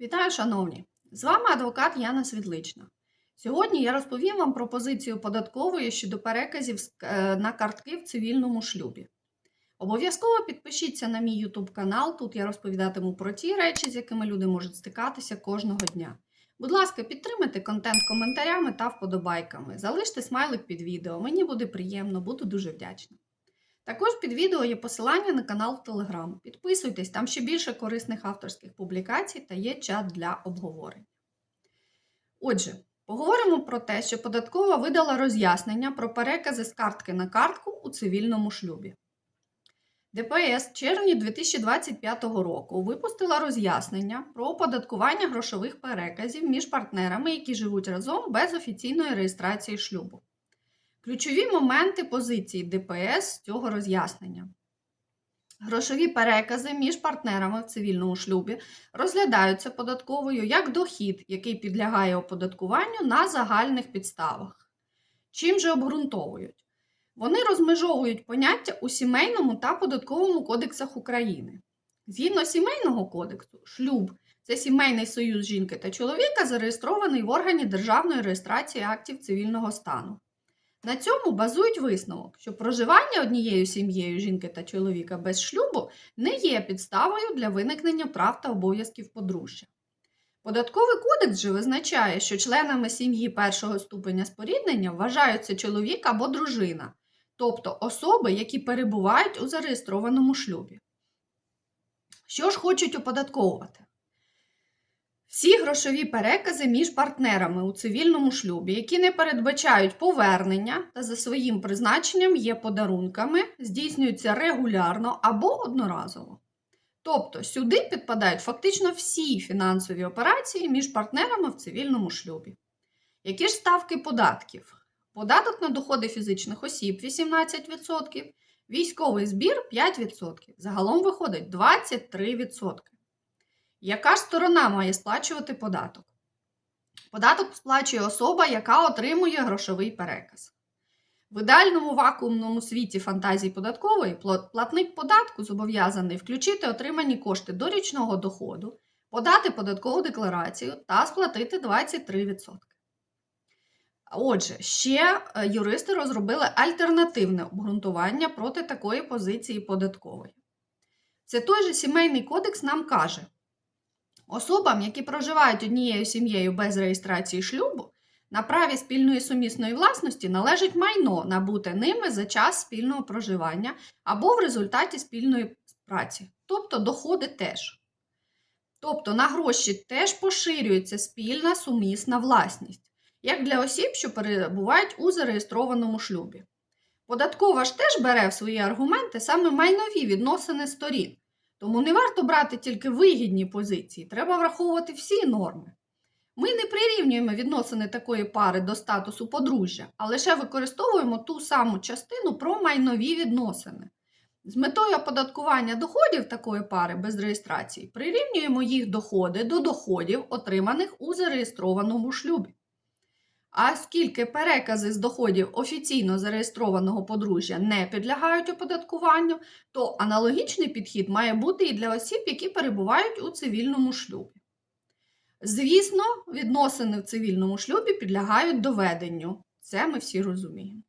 Вітаю, шановні! З вами адвокат Яна Світлична. Сьогодні я розповім вам про позицію податкової щодо переказів е, на картки в цивільному шлюбі. Обов'язково підпишіться на мій YouTube канал. Тут я розповідатиму про ті речі, з якими люди можуть стикатися кожного дня. Будь ласка, підтримайте контент коментарями та вподобайками. Залиште смайлик під відео. Мені буде приємно, буду дуже вдячна. Також під відео є посилання на канал в Telegram. Підписуйтесь, там ще більше корисних авторських публікацій та є чат для обговорень. Отже, поговоримо про те, що податкова видала роз'яснення про перекази з картки на картку у цивільному шлюбі. ДПС в червні 2025 року випустила роз'яснення про оподаткування грошових переказів між партнерами, які живуть разом без офіційної реєстрації шлюбу. Ключові моменти позиції ДПС цього роз'яснення. Грошові перекази між партнерами в цивільному шлюбі розглядаються податковою як дохід, який підлягає оподаткуванню на загальних підставах. Чим же обґрунтовують? Вони розмежовують поняття у сімейному та податковому кодексах України. Згідно сімейного кодексу, шлюб це сімейний союз жінки та чоловіка, зареєстрований в органі державної реєстрації актів цивільного стану. На цьому базують висновок, що проживання однією сім'єю жінки та чоловіка без шлюбу не є підставою для виникнення прав та обов'язків подружжя. Податковий кодекс же визначає, що членами сім'ї першого ступеня споріднення вважаються чоловік або дружина, тобто особи, які перебувають у зареєстрованому шлюбі. Що ж хочуть оподатковувати? Всі грошові перекази між партнерами у цивільному шлюбі, які не передбачають повернення та за своїм призначенням є подарунками, здійснюються регулярно або одноразово. Тобто сюди підпадають фактично всі фінансові операції між партнерами в цивільному шлюбі. Які ж ставки податків? Податок на доходи фізичних осіб 18%, військовий збір 5%. Загалом виходить 23%. Яка ж сторона має сплачувати податок? Податок сплачує особа, яка отримує грошовий переказ. В ідеальному вакуумному світі фантазії податкової платник податку зобов'язаний включити отримані кошти до річного доходу, подати податкову декларацію та сплатити 23%. Отже, ще е, юристи розробили альтернативне обґрунтування проти такої позиції податкової. Це той же сімейний кодекс нам каже, Особам, які проживають однією сім'єю без реєстрації шлюбу, на праві спільної сумісної власності належить майно, набуте ними за час спільного проживання або в результаті спільної праці, тобто доходи теж. Тобто на гроші теж поширюється спільна сумісна власність, як для осіб, що перебувають у зареєстрованому шлюбі. Податкова ж теж бере в свої аргументи саме майнові відносини сторін. Тому не варто брати тільки вигідні позиції, треба враховувати всі норми. Ми не прирівнюємо відносини такої пари до статусу подружжя, а лише використовуємо ту саму частину про майнові відносини. З метою оподаткування доходів такої пари без реєстрації прирівнюємо їх доходи до доходів, отриманих у зареєстрованому шлюбі. А оскільки перекази з доходів офіційно зареєстрованого подружжя не підлягають оподаткуванню, то аналогічний підхід має бути і для осіб, які перебувають у цивільному шлюбі. Звісно, відносини в цивільному шлюбі підлягають доведенню. Це ми всі розуміємо.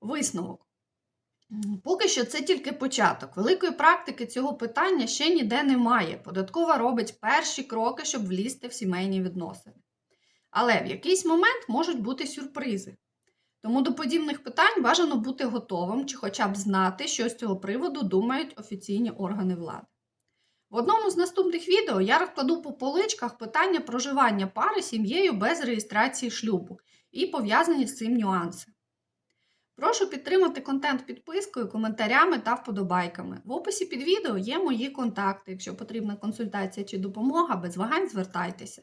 Висновок. Поки що це тільки початок. Великої практики цього питання ще ніде немає. Податкова робить перші кроки, щоб влізти в сімейні відносини. Але в якийсь момент можуть бути сюрпризи. Тому до подібних питань бажано бути готовим чи хоча б знати, що з цього приводу думають офіційні органи влади. В одному з наступних відео я розкладу по поличках питання проживання пари сім'єю без реєстрації шлюбу і пов'язані з цим нюанси. Прошу підтримати контент підпискою, коментарями та вподобайками. В описі під відео є мої контакти. Якщо потрібна консультація чи допомога, без вагань звертайтеся.